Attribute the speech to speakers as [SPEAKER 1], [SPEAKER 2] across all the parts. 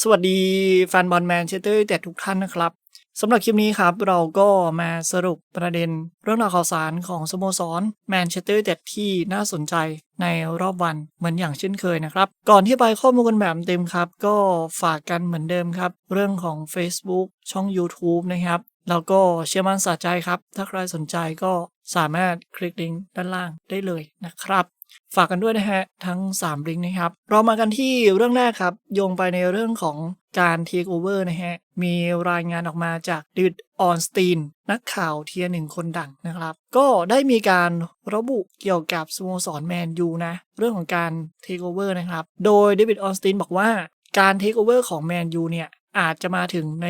[SPEAKER 1] สวัสดีแฟนบอลแมนเชสเตอร์ยูไนเต็ดทุกท่านนะครับสำหรับคลิปนี้ครับ เราก็มาสรุปประเด็นเรื่องราวข่าวสารของสโมสรแมนเชสเตอร์เต็ดที่น่าสนใจในรอบวันเหมือนอย่างเช่นเคยนะครับ ก่อนที่ไปข้อมูลกันแบบเต็มครับ ก็ฝากกันเหมือนเดิมครับ เรื่องของ Facebook ช่อง YouTube นะครับ แล้วก็เชื่อมั่นสะใจครับ ถ้าใครสนใจก็สามารถคลิกลิงก์ด้านล่างได้เลยนะครับ ฝากกันด้วยนะฮะ ทั้ง3ลิงก์นะครับ เรามากันที่เรื่องแรกครับ โยงไปในเรื่องของการเทคโอเวอร์นะฮะ มีรายงานออกมาจากดิดออนสตีนนักข่าวเทียหนึ่งคนดังนะครับ ก็ได้มีการระบุเกี่ยวกับสโมสรแมนยูนะ เรื่องของการเทคโอเวอร์นะครับ โดยเดวิดออนสตีนบอกว่าการเทคโอเวอร์ของแมนยูเนี่ย อาจจะมาถึงใน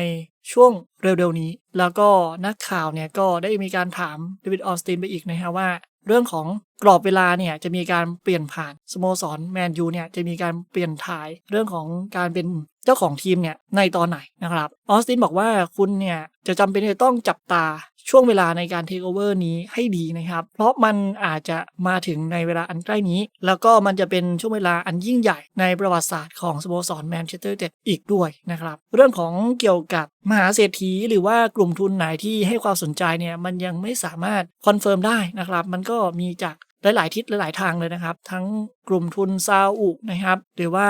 [SPEAKER 1] ช่วงเร็วๆนี้ แล้วก็นักข่าวเนี่ยก็ได้มีการถามเดวิดออนสตีนไปอีกนะฮะว่า เรื่องของกรอบเวลาเนี่ยจะมีการเปลี่ยนผ่านสโมสรแมนยูเนี่ยจะมีการเปลี่ยนถ่ายเรื่องของการเป็นเจ้าของทีมเนี่ยในตอนไหนนะครับออสตินบอกว่าคุณเนี่ยจะจำเป็นจะต้องจับตาช่วงเวลาในการเทคโอเวอร์นี้ให้ดีนะครับ เพราะมันอาจจะมาถึงในเวลาอันใกล้นี้ แล้วก็มันจะเป็นช่วงเวลาอันยิ่งใหญ่ในประวัติศาสตร์ของสโมสรแมนเชสเตอร์ยูไนเต็ดอีกด้วยนะครับ เรื่องของเกี่ยวกับมหาเศรษฐีหรือว่ากลุ่มทุนไหนที่ให้ความสนใจเนี่ยมันยังไม่สามารถคอนเฟิร์มได้นะครับ มันก็มีจาก หลายๆทิศหลายๆทางเลยนะครับ ทั้งกลุ่มทุนซาอุนะครับ หรือว่า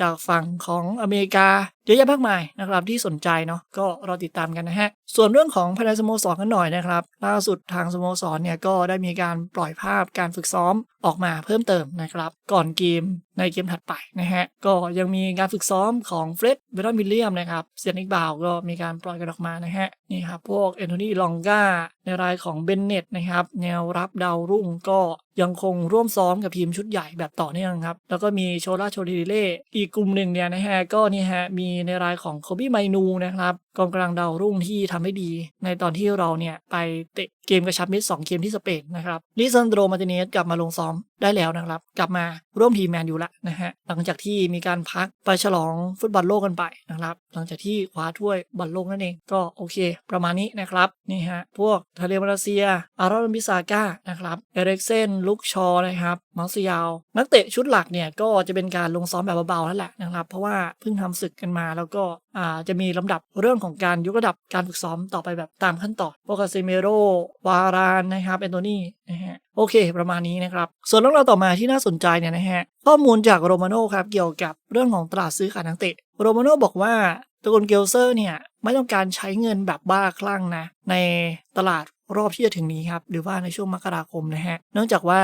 [SPEAKER 1] จากฝั่งของอเมริกาเยอะแยะมากมายนะครับที่สนใจเนาะก็รอติดตามกันนะฮะ ส่วนเรื่องของภายในสโมสรกันหน่อยนะครับล่าสุดทางสโมสรเนี่ยก็ได้มีการปล่อยภาพการฝึกซ้อมออกมาเพิ่มเติมนะครับ ก่อนเกมในเกมถัดไปนะฮะ ก็ยังมีการฝึกซ้อมของเฟร็ดเบรอนวิลเลียมนะครับเซียนิกบาวก็มีการปล่อยกันออกมานะฮะนี่ครับพวกเอนโทนีลองกาในรายของเบนเน็ตนะครับแนวรับดาวรุ่งก็ยังคงร่วมซ้อมกับทีมชุดใหญ่แบบต่อเนื่องครับแล้วก็มีโชล่าโชดิเล่อีกกลุ่มหนึ่งเนี่ยนะฮะก็นี่ฮะมีในรายของโคบี้ไมนูนะครับ กองกลางดาวรุ่งที่ทำให้ดี ในตอนที่เราเนี่ยไปเตะเกมกระชับมิตร2เกมที่สเปนนะครับลิซันโดรมาติเนสกลับมาลงซ้อมได้แล้วนะครับ กลับมาร่วมทีมแมนยูละนะฮะหลังจากที่มีการพักไปฉลองฟุตบอลโลกกันไปนะครับหลังจากที่คว้าถ้วยบอลโลกนั่นเองก็โอเค ประมาณนี้นะครับนี่ฮะพวกทาเลมาเลเซีย อารอนบิซาก้านะครับเอเร็กเซนลุกชอนะครับมาซิยาว นักเตะชุดหลักเนี่ยก็จะเป็นการลงซ้อมแบบเบาๆนั่นแหละนะครับเพราะว่าเพิ่งทำศึกกันมาแล้วก็อ่าจะมีลำดับเรื่องของการยกระดับการฝึกซ้อมต่อไปแบบตามขั้นตอนพวกาเซเมโรวารานนะครับแอนโทนีนะฮะโอเค ประมาณนี้นะครับ ส่วนเรื่องราวต่อมาที่น่าสนใจเนี่ยนะฮะข้อมูลจากโรมาโน่ครับเกี่ยวกับเรื่องของตลาดซื้อขายนักเตะโรมาโน่บอกว่าตระกูลเกลเซอร์เนี่ยไม่ต้องการใช้เงินแบบบ้าคลั่งนะในตลาดรอบที่จะถึงนี้ครับหรือว่าในช่วงมกราคมนะฮะเนื่องจากว่า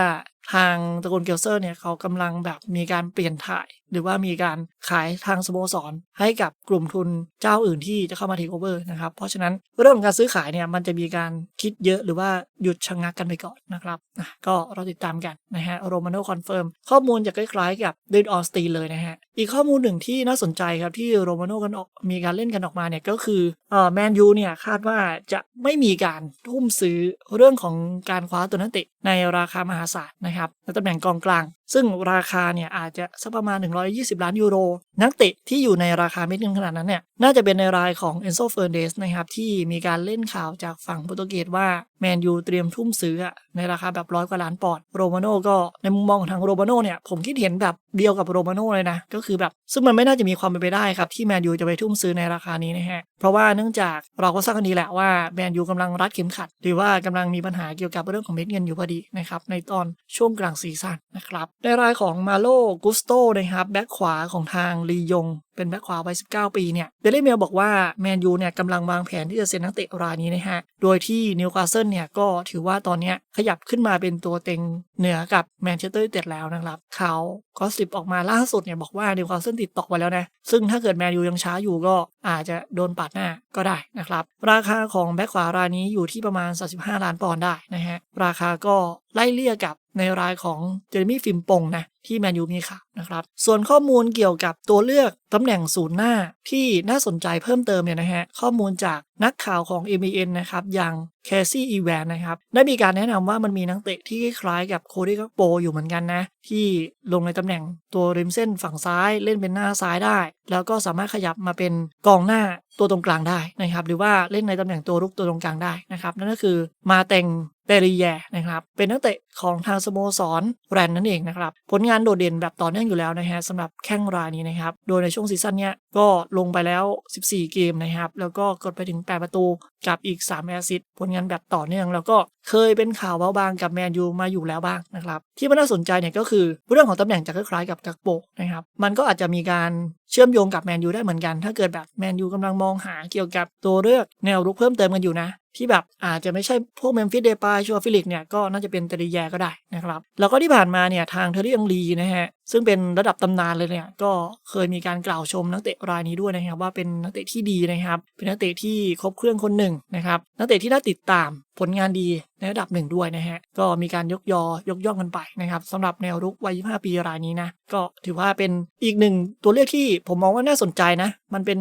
[SPEAKER 1] ทางตระกูลเกลเซอร์เนี่ยเขากำลังแบบมีการเปลี่ยนถ่าย หรือว่ามีการขายทางสโมสร ให้กับกลุ่มทุนเจ้าอื่นที่จะเข้ามาเทคโอเวอร์นะครับ เพราะฉะนั้นเรื่องของการซื้อขายเนี่ยมันจะมีการคิดเยอะหรือว่าหยุดชะงงักกันไปก่อนนะครับก็เราติดตามกันนะฮะโรมาโนคอนเฟิร์มข้อมูลจะคล้ายๆกับเดนออสตีเลยนะฮะอีกข้อมูลหนึ่งที่น่าสนใจครับที่โรมาโนกันออกมีการเล่นกันออกมาเนี่ยก็คือเอ่อแมนยูเนี่ยคาดว่าจะไม่มีการทุ่มซื้อเรื่องของการคว้าตัวนักเตะในราคามหาศาลนะครับในตำแหน่งกองกลาง ซึ่งราคาเนี่ยอาจจะสักประมาณ 120 ล้านยูโร นักเตะที่อยู่ในราคาไม่ถึงขนาดนั้นเนี่ยน่าจะเป็นในรายของเอนโซเฟอร์เดสนะครับที่มีการเล่นข่าวจากฝั่งโปรตุเกสว่าแมนยูเตรียมทุ่มซื้อในราคาแบบร้อยกว่าล้านปอนด์โรมาโน่ก็ในมุมมองของทางโรมาโน่เนี่ยผมคิดเห็นแบบเดียวกับโรมาโน่เลยนะ ก็คือแบบซึ่งมันไม่น่าจะมีความเป็นไปได้ครับที่แมนยูจะไปทุ่มซื้อในราคานี้นะฮะเพราะว่าเนื่องจากเราก็ทราบกันดีแหละว่าแมนยูกำลังรัดเข็มขัด หรือว่ากำลังมีปัญหาเกี่ยวกับเรื่องของเม็ดเงินอยู่พอดีนะครับในตอนช่วงกลางซีซั่นนะครับในรายของมาโลกุสโตนะครับแบ็คขวาของทางลียง เป็นแบ็คขวาวัย 19 ปีเนี่ยเดลี่เมลบอกว่าแมนยูเนี่ยกำลังวางแผนที่จะเซ็นนักเตะรายนี้นะฮะ โดยที่นิวคาสเซิลเนี่ยก็ถือว่าตอนนี้ขยับขึ้นมาเป็นตัวเต็งเหนือกับแมนเชสเตอร์ยูไนเต็ดแล้วนะครับเขาก็สิบออกมาล่าสุดเนี่ยบอกว่านิวคาสเซิลติดต่อไปแล้วนะ ซึ่งถ้าเกิดแมนยูยังช้าอยู่ก็อาจจะโดนปาดหน้าก็ได้นะครับ ราคาของแบ็คขวารายนี้อยู่ที่ประมาณ 35 ล้านปอนด์ได้นะฮะราคาก็ไล่เลี่ยกับในรายของเจเรมี่ฟิมปงนะที่แมนยูมีข่าวนะครับ ส่วนข้อมูลเกี่ยวกับตัวเลือกตำแหน่งศูนย์หน้าที่น่าสนใจเพิ่มเติมเนี่ยนะฮะ ข้อมูลจากนักข่าวของ m อ n นะครับ อย่างแคซี่อีแวนนะครับ ได้มีการแนะนำว่ามันมีนักเตะที่คล้ายกับโคดี้กัโปอยู่เหมือนกันนะ ที่ลงในตำแหน่งตัวริมเส้นฝั่งซ้ายเล่นเป็นหน้าซ้ายได้ แล้วก็สามารถขยับมาเป็นกองหน้าตัวตรงกลางได้นะครับ หรือว่าเล่นในตำแหน่งตัวรุกตัวตรงกลางได้นะครับ นั่นก็คือมาเต็ง เตริแยนะครับเป็นนักเตะของทางสโมสรแรนนั่นเองนะครับผลงานโดดเด่นแบบต่อเนื่องอยู่แล้วนะฮะสำหรับแข้งรายนี้นะครับโดยในช่วงซีซั่นเนี้ยก็ลงไปแล้ว 14 เกมนะครับแล้วก็กดไปถึง 8 ประตูกับอีก 3 แอสซิสต์ผลงานแบบต่อเนื่อง แล้วก็เคยเป็นข่าวเบาบางกับแมนยูมาอยู่แล้วบ้างนะครับที่มันน่าสนใจเนี่ยก็คือเรื่องของตำแหน่งจะคล้ายๆกับกักโปนะครับมันก็อาจจะมีการเชื่อมโยงกับแมนยูได้เหมือนกัน ถ้าเกิดแบบแมนยูกำลังมองหาเกี่ยวกับตัวเลือกแนวรุกเพิ่มเติมกันอยู่นะที่แบบอาจจะไม่ใช่พวกเมมฟิสเดปายชัวฟิลิกเนี่ยก็น่าจะเป็นเตริแยก็ได้นะครับ แล้วก็ที่ผ่านมาเนี่ยทางเทอร์รี่อังลีนะฮะซึ่งเป็นระดับตำนานเลยเนี่ยก็เคยมีการกล่าวชมนักเตะรายนี้ด้วยนะครับว่าเป็นนักเตะที่ดีนะครับ เป็นนักเตะที่ครบเครื่องคนหนึ่งนะครับนักเตะที่น่าติดตามผลงานดีในระดับหนึ่งด้วยนะฮะก็มีการยกยอยกย่องกันไปนะครับสำหรับแนวรุกวัย 25 ปีรายนี้นะก็ถือว่าเป็นอีกหนึ่งตัวเลือกที่ผมมองว่าน่าสนใจนะ มันเป็น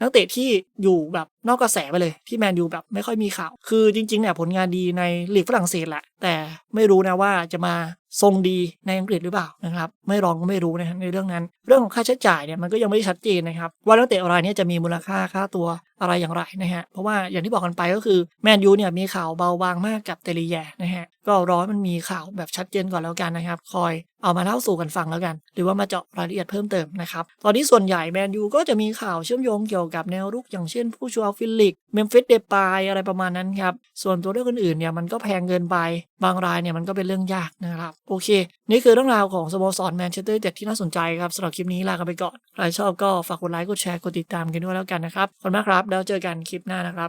[SPEAKER 1] นักเตะที่อยู่แบบนอกกระแสไปเลยที่แมนยูแบบไม่ค่อยมีข่าว คือจริงๆเนี่ยผลงานดีในลีกฝรั่งเศสแหละ แต่ไม่รู้นะว่าจะมาทรงดีในอังกฤษหรือเปล่านะครับ ไม่ลองก็ไม่รู้นะในเรื่องนั้น เรื่องของค่าใช้จ่ายเนี่ยมันก็ยังไม่ได้ชัดเจนนะครับ ว่านักเตะรายเนี้จะมีมูลค่าค่าตัวอะไรอย่างไรนะฮะเพราะว่าอย่างที่บอกกันไปก็คือแมนยูเนี่ยมีข่าวเบาบางมากกับเตลีแยนะฮะก็รอมันมีข่าวแบบชัดเจนก่อนแล้วกันนะครับ คอยเอามาเล่าสู่กันฟังแล้วกัน หรือว่ามาเจาะรายละเอียดเพิ่มเติมนะครับตอนนี้ส่วนใหญ่แมนยูก็จะมีข่าวเชื่อมโยงเกี่ยวกับแนวรุกอย่างเช่น ผู้ชัวฟิลิกเมมฟิสเดปายอะไรประมาณนั้นครับส่วนตัวเรื่องอื่นๆเนี่ยมันก็แพงเกินไป บางรายเนี่ยมันก็เป็นเรื่องยากนะครับ โอเค นี่คือเรื่องราวของสโมสรแมนเชสเตอร์เด็ดที่น่าสนใจครับสำหรับคลิปนี้ลากันไปก่อน ใครชอบก็ฝากกดไลค์กดแชร์กดติดตามกันด้วยแล้วกันนะครับขอบคุณมากครับ แล้วเจอกันคลิปหน้านะครับ